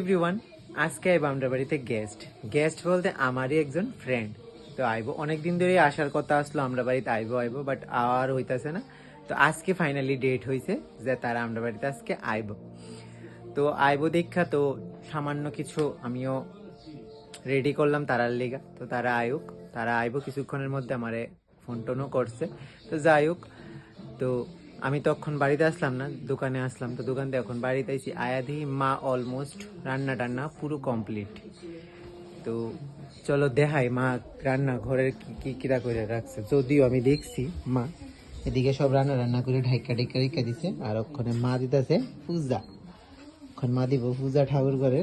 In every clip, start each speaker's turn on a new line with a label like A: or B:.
A: Everyone, আজকে আইব আমরা বাড়িতে গেস্ট গেস্ট বলতে আমারই একজন ফ্রেন্ড তো আইবো, অনেকদিন ধরে আসার কথা আসলো আমরা বাড়িতে আইবো আইবো বাট আর হইতাছে না। তো আজকে ফাইনালি ডেট হইছে যে তারা আমরা বাড়িতে আজকে আইবো। তো আইবো দেখা তো সামান্য কিছু আমিও রেডি করলাম তারার লেগা। তো তারা আয়ুক, তারা আইবো কিছুক্ষণের মধ্যে আমারে ফোন টোনও করছে। তো যাই হোক, তো আমি তখন বাড়িতে আসলাম না, দোকানে আসলাম। তো দোকান এখন বাড়িতে আইছি। আয়াধি মা অলমোস্ট রান্না টান্না পুরো কমপ্লিট তো চলো দেখাই মা রান্না ঘরের কি কি, কিরা করে রাখছে। যদিও আমি দেখছি মা এদিকে সব রান্না রান্না করে ঢাইকা ঢাইকা রেখে দিছে। আর ওখানে মা দিতেছে পূজা। এখন মা দিব পূজা ঠাকুর করে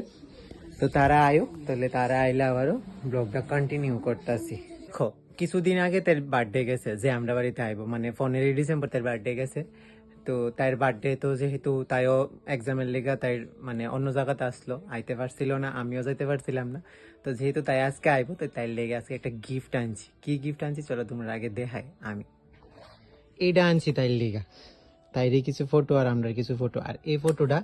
A: তো তারা আয়ুক, তাহলে তারা আইলে আবারও ব্লগটা কন্টিনিউ করতেছি। খো। কিছুদিন আগে তার বার্থডে গেছে, যে আমরা বাড়িতে আইব। মানে পনেরোই ডিসেম্বর তার বার্থডে গেছে। তো তার বার্থডে তো যেহেতু তাইও এক্সামের লেগা তাই মানে অন্য জায়গাতে আসলো, আইতে পারছিল না, আমিও যাইতে পারছিলাম না। তো যেহেতু তাই আজকে আইবো, তো তাই লেগে আজকে একটা গিফট আনছি। কি গিফট আনছি চলো তোমরা আগে দেখাই আমি। এইটা আনছি তাই লিগা। তাইরই কিছু ফটো আর আমরা কিছু ফটো আর এই ফটোটা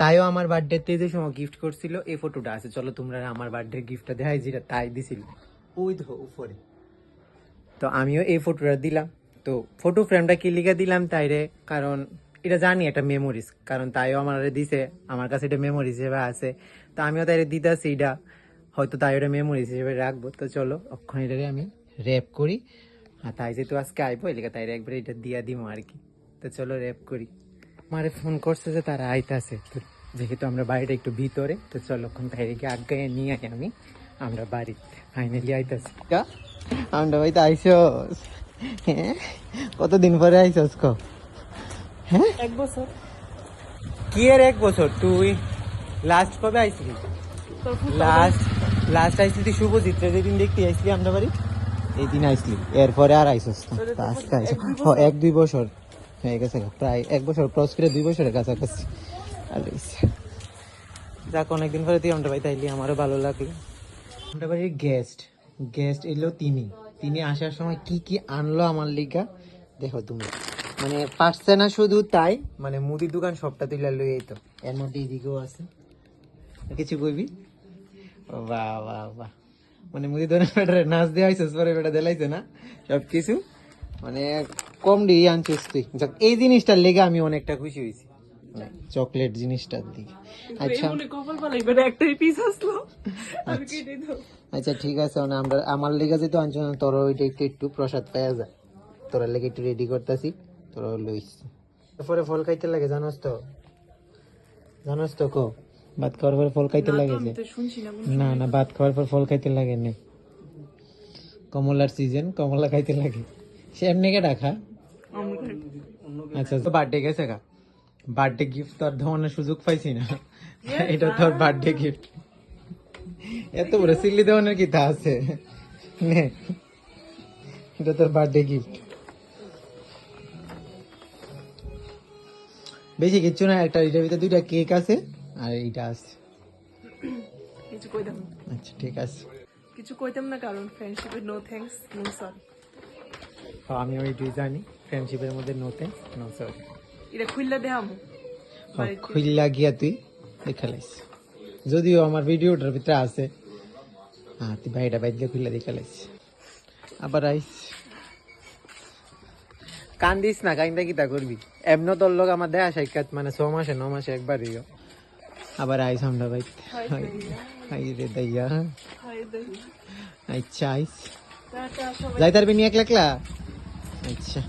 A: তাইও আমার বার্থডেতে যে সময় গিফট করছিল, এই ফটোটা আছে। চলো তোমরা আমার বার্থডে গিফটটা দেখাই, যেটা তাই দিছিল। ওই ধো উপরে। তো আমিও এই ফটোটা দিলাম। তো ফটো ফ্রেমটা কি লিখে দিলাম তাইরে কারণ এটা জানি একটা মেমোরিজ কারণ তাইও আমার দিছে, আমার কাছে এটা মেমোরিজ হিসেবে আছে। তো আমিও তাইরে দিতেছি এটা, হয়তো তাই ওটা মেমোরিজ হিসেবে রাখব। তো চলো অক্ষণ এটারে আমি র্যাপ করি। আর তাই যেহেতু আজকে আইবো এলাকা তাইরে একবার এটা দিয়া দিব আর কি। তো চলো র্যাপ করি। আমারে ফোন করছে যে তারা আইতাছে। যেহেতু আমরা বাড়িটা একটু ভিতরে, তো চলো ওখান থেকে আগে নিয়ে আমি। আমরা বাড়ি ফাইনালি আইতাছি। আমরা বাড়িতে আইসস। হ্যাঁ? কতদিন পরে আইসস ক? হ্যাঁ?
B: এক বছর।
A: কি এর এক বছর? তুই লাস্ট কবে আইসলি লাস্ট লাস্ট আইসলি তুই শুভজিৎ যেদিন দেখতে আইসলি আমরা বাড়ি? এই দিন আইসলি এরপরে আর আইসস না।
B: তাহলে তো
A: আজকে
B: এক
A: আইসস
B: দুই
A: এক দুই বছর হয়ে গেছে প্রায় এক বছর ক্রস করে দুই বছরের কাছাকাছি। আর। যাক অনেকদিন পরে তুই আমরা বাড়িতে আইলি আমারও ভালো লাগল। আমরা বাড়ির গেস্ট গেস্ট এলো তিনি। তিনি আসার সময় কি কি আনলো আমার লিগা? দেখো তুমি। মানে পারছে না শুধু তাই। মানে মুদি দোকান সবটা তুলে লই তো এর মধ্যে এদিকেও আছে। কিছু কইবি? বাহ বাহ বাহ। মানে মুদি দোকানের বেটারে নাচ দিয়ে আইসস পরে বেটা দেলাইছে না সব কিছু মানে কম দিয়ে আনছিস তুই। এই জিনিসটার লেগে আমি অনেকটা খুশি হয়েছি চকলেট জিনিসটার দিকে। আচ্ছা।
B: একটাই পিস আসলো। দাও
A: আচ্ছা। ঠিক আছে মানে আমরা আমার লেগে যেহেতু আনছো না তোর ওইটা একটু একটু প্রসাদ পাওয়া যায় তোরা লেগে একটু রেডি করতেছি তোরা লইস। তারপরে ফল খাইতে লাগে জানোস তো? জানোস তো কো? ভাত খাওয়ার পরে ফল খাইতে লাগে যে?
B: শুনছি না
A: না না ভাত খাওয়ার পর ফল খাইতে লাগে না। কমলার সিজন কমলা খাইতে লাগে। সে এমনি কে ডাকা? আচ্ছা তো বার্থডে গেছে গা? বার্থডে গিফট তোর ধরনের সুযোগ পাইছি না। এটা তোর বার্থডে গিফট এত বড় সিল্লি দেওয়ানের কি তা আছে? নে। এটা তোর বার্থডে গিফট বেশি কিচ্ছু না একটা এটার ভিতরে দুইটা কেক আছে আর এইটা আছে।
B: কিছু কইতাম।
A: আচ্ছা ঠিক আছে।
B: কিছু কইতাম না কারণ ফ্রেন্ডশিপে নো থ্যাঙ্কস নো সরি
A: তো আমি ওইটাই জানি। ফ্রেন্ডশিপের মধ্যে নো থ্যাঙ্কস নো সরি
B: এটা খুললে দেখামু
A: খুললা গিয়া তুই দেখে লাইস। যদিও আমার ভিডিওটার ভিতরে আছে। হ্যাঁ তুই ভাইটা বাইরে খুললা দেখে লাইস। আবার আইস। কান্দিস না কাইন্দা কিতা করবি? এমন তোর লোক আমার দেয়া সাক্ষাৎ মানে ছ মাসে ন মাসে একবার ইয়ে আবার আইস আমরা ভাই হাই রে দইয়া আচ্ছা আইস। যাই তারবি নি একলা একলা? আচ্ছা।